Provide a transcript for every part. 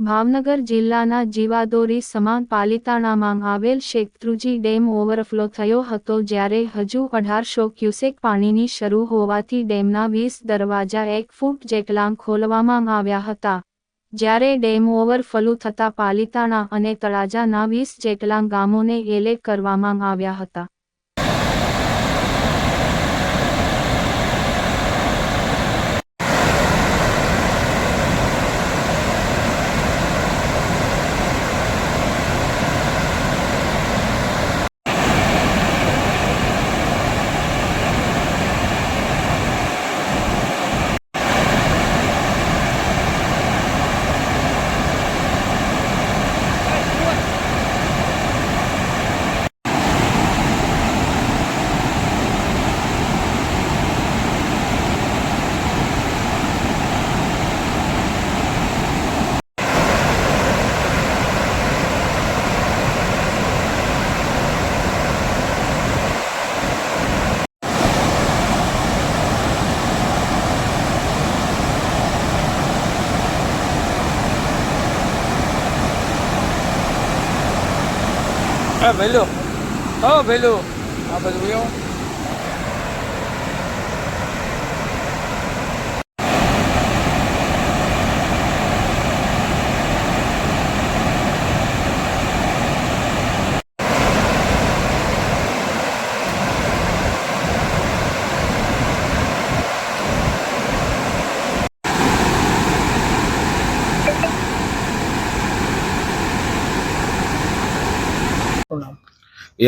ભાવનગર જિલ્લાના જીવાદોરી સમાન પાલિતાણામાં આવેલ શેત્રુજી ડેમ ઓવરફ્લો થયો હતો જ્યારે હજુ અઢારસો ક્યુસેક પાણીની શરૂ હોવાથી ડેમના વીસ દરવાજા એક ફૂટ જેટલા ખોલવામાં આવ્યા હતા. જ્યારે ડેમ ઓવરફ્લો થતા પાલિતાણા અને તળાજાના વીસ જેટલા ગામોને એલેટ કરવામાં આવ્યા હતા. હા ભેલો. હા ભેલું. આ બધું એવું?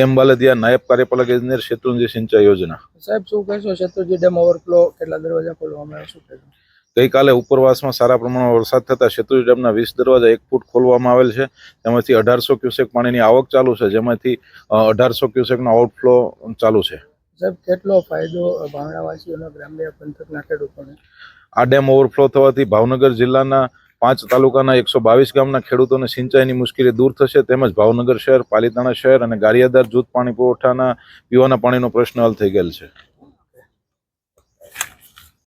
એમ બાલદિયા નાયબ કાર્યપાલક ઇજનેર શેત્રુંજી સિંચાઈ યોજના. સાહેબ શું કહેશો? શેત્રુંજી ડેમ ઓવરફ્લો કેટલા દરવાજા ખોલવામાં આવ્યા? શું કહેશો? ગઈકાલે ઉપરવાસમાં સારા પ્રમાણમાં વરસાદ થતા શેત્રુંજી ડેમના વીસ દરવાજા એક ફૂટ ખોલવામાં આવેલ છે. તેમાંથી અઢારસો ક્યુસેક પાણીની આવક ચાલુ છે જેમાંથી અઢારસો ક્યુસેકનો આઉટફ્લો ચાલુ છે. સાહેબ કેટલો ફાયદો ભાવનાવાસીઓના ગ્રામ્ય પંથકના ખેડૂતોને? આ ડેમ ઓવરફ્લો થવાથી ભાવનગર જિલ્લાના પાંચ તાલુકાના એકસો બાવીસ ગામના ખેડૂતોને સિંચાઈની મુશ્કેલી દૂર થશે તેમજ ભાવનગર શહેર, પાલિતાણા શહેર અને ગારિયાદાર જૂથ પાણી પુરવઠાના પીવાના પાણીનો પ્રશ્ન હલ થઈ ગયેલ છે.